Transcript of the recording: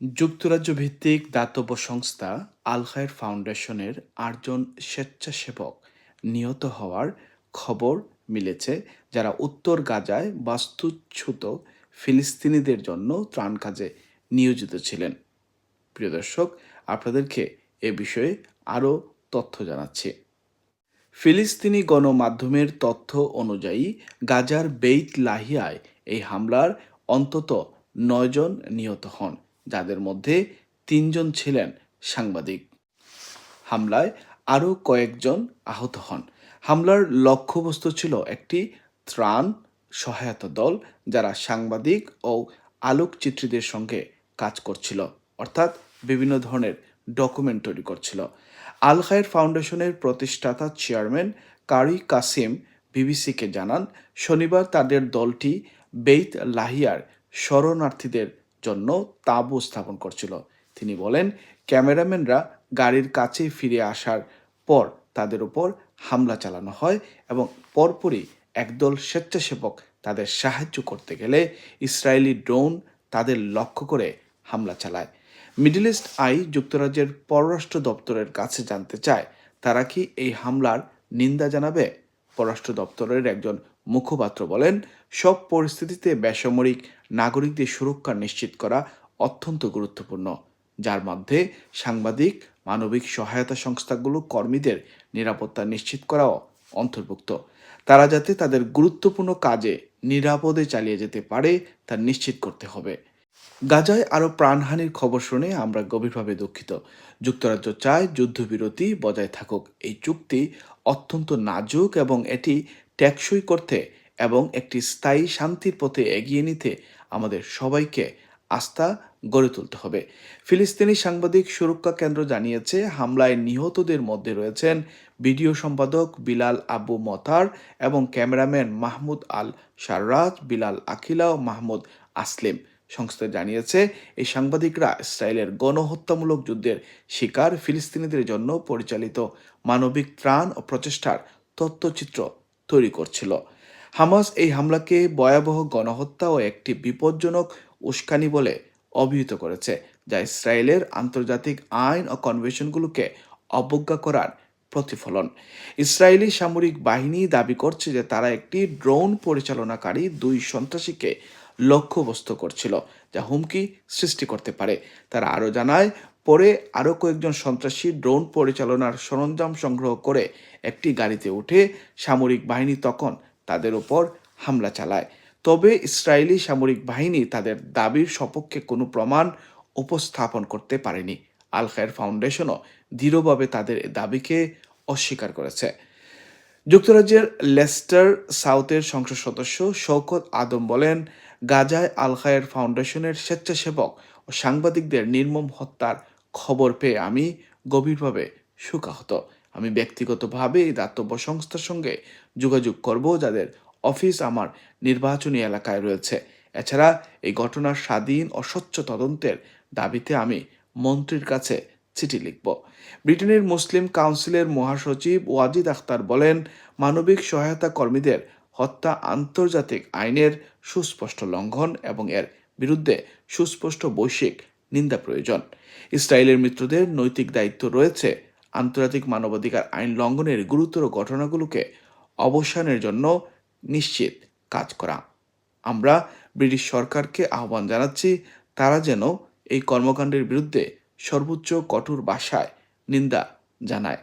যুক্তরাজ্য ভিত্তিক দাতব্য সংস্থা আল খায়ের ফাউন্ডেশনের আটজন স্বেচ্ছাসেবক নিহত হওয়ার খবর মিলেছে, যারা উত্তর গাজায় বাস্তুচ্যুত ফিলিস্তিনিদের জন্য ত্রাণ কাজে নিয়োজিত ছিলেন। প্রিয় দর্শক, আপনাদেরকে এ বিষয়ে আরও তথ্য জানাচ্ছি। ফিলিস্তিনি গণমাধ্যমের তথ্য অনুযায়ী, গাজার বেইত লাহিয়ায় এই হামলার অন্তত নয়জন নিহত হন। যাদের মধ্যে তিনজন ছিলেন সাংবাদিক। হামলায় আরও কয়েকজন আহত হন। হামলার লক্ষ্যবস্তু ছিল একটি ত্রাণ সহায়তা দল যারা সাংবাদিক ও আলোকচিত্রীদের সঙ্গে কাজ করছিল, অর্থাৎ বিভিন্ন ধরনের ডকুমেন্ট তৈরি করছিল। আল খায়ের ফাউন্ডেশনের প্রতিষ্ঠাতা চেয়ারম্যান কারি কাসিম বিবিসিকে জানান, শনিবার তাদের দলটি বেইত লাহিয়ার শরণার্থীদের জন্য তাঁবু স্থাপন করছিল। তিনি বলেন, ক্যামেরাম্যানরা গাড়ির কাছে ফিরে আসার পর তাদের উপর হামলা চালানো হয় এবং পরপরই একদল স্বেচ্ছাসেবক তাদের সাহায্য করতে গেলে ইসরায়েলি ড্রোন তাদের লক্ষ্য করে হামলা চালায়। মিডল ইস্ট আই যুক্তরাজ্যের পররাষ্ট্র দপ্তরের কাছে জানতে চায়, তারা কি এই হামলার নিন্দা জানাবে? পররাষ্ট্র দপ্তরের একজন মুখপাত্র বলেন, সব পরিস্থিতিতে বেসামরিক নাগরিকদের সুরক্ষা নিশ্চিত করা অত্যন্ত গুরুত্বপূর্ণ। যার মধ্যে সাংবাদিক, মানবিক সহায়তা সংস্থাগুলো কর্মীদের নিরাপত্তা নিশ্চিত করাও অন্তর্ভুক্ত। তারা যাতে তাদের গুরুত্বপূর্ণ কাজে নিরাপদে চালিয়ে যেতে পারে তা নিশ্চিত করতে হবে। গাজায় আরও প্রাণহানির খবর শুনে আমরা গভীরভাবে দুঃখিত। যুক্তরাজ্য চায় যুদ্ধবিরতি বজায় থাকুক। এই চুক্তি অত্যন্ত নাজুক এবং এটি টেকসই করতে এবং একটি স্থায়ী শান্তির পথে এগিয়ে নিতে আমাদের সবাইকে আস্থা গড়ে তুলতে হবে। ফিলিস্তিনি সাংবাদিক সুরক্ষা কেন্দ্র জানিয়েছে, হামলায় নিহতদের মধ্যে রয়েছেন ভিডিও সম্পাদক বিলাল আবু মতার এবং cameraman Mahmoud Al Sarraj, Bilal Akila ও মাহমুদ আসলিম। সংস্থা জানিয়েছে, এই সাংবাদিকরা ইসরায়েলের গণহত্যামূলক যুদ্ধের শিকার ফিলিস্তিনিদের জন্য পরিচালিত মানবিক ত্রাণ ও প্রচেষ্টার তথ্যচিত্র তৈরি করছিল। হামাস এই হামলাকে ভয়াবহ গণহত্যা ও একটি বিপজ্জনক উস্কানি বলে অভিহিত করেছে, যা ইসরায়েলের আন্তর্জাতিক আইন ও কনভেনশনগুলোকে অবজ্ঞা করার প্রতিফলন। ইসরায়েলি সামরিক বাহিনী দাবি করছে যে তারা একটি ড্রোন পরিচালনাকারী দুই সন্ত্রাসীকে লক্ষ্যবস্তু করছিল, যা হুমকি সৃষ্টি করতে পারে। তারা আরও জানায়, পরে আরও কয়েকজন সন্ত্রাসী ড্রোন পরিচালনার সরঞ্জাম সংগ্রহ করে একটি গাড়িতে উঠে সামরিক বাহিনী তখন তাদের উপর হামলা চালায়। তবে ইসরায়েলি সামরিক বাহিনী তাদের দাবির সপক্ষে কোনো প্রমাণ উপস্থাপন করতে পারেনি। আল খায়ের ফাউন্ডেশনও দৃঢ়ভাবে তাদের দাবিকে অস্বীকার করেছে। যুক্তরাজ্যের লেস্টার সাউথের সংসদ সদস্য শওকত আদম বলেন, গাজায় আল খায়ের ফাউন্ডেশনের স্বেচ্ছাসেবক ও সাংবাদিকদের নির্মম হত্যার খবর পেয়ে আমি গভীরভাবে শোকাহত। আমি ব্যক্তিগতভাবে এই দাতব্য সংস্থার সঙ্গে যোগাযোগ করব যাদের অফিস আমার নির্বাচনী এলাকায় রয়েছে। এছাড়া এই ঘটনার স্বাধীন ও স্বচ্ছ তদন্তের দাবিতে আমি মন্ত্রীর কাছে চিঠি লিখব। ব্রিটেনের মুসলিম কাউন্সিলের মহাসচিব ওয়াজিদ আখতার বলেন, মানবিক সহায়তা কর্মীদের হত্যা আন্তর্জাতিক আইনের সুস্পষ্ট লঙ্ঘন এবং এর বিরুদ্ধে সুস্পষ্ট বৈশ্বিক নিন্দা প্রয়োজন। ইসরায়েলের মিত্রদের নৈতিক দায়িত্ব রয়েছে। আন্তর্জাতিক মানবাধিকার আইন লঙ্ঘনের গুরুতর ঘটনাগুলোকে অবসানের জন্য নিশ্চিত কাজ করা। আমরা ব্রিটিশ সরকারকে আহ্বান জানাচ্ছি, তারা যেন এই কর্মকাণ্ডের বিরুদ্ধে সর্বোচ্চ কঠোর ভাষায় নিন্দা জানায়।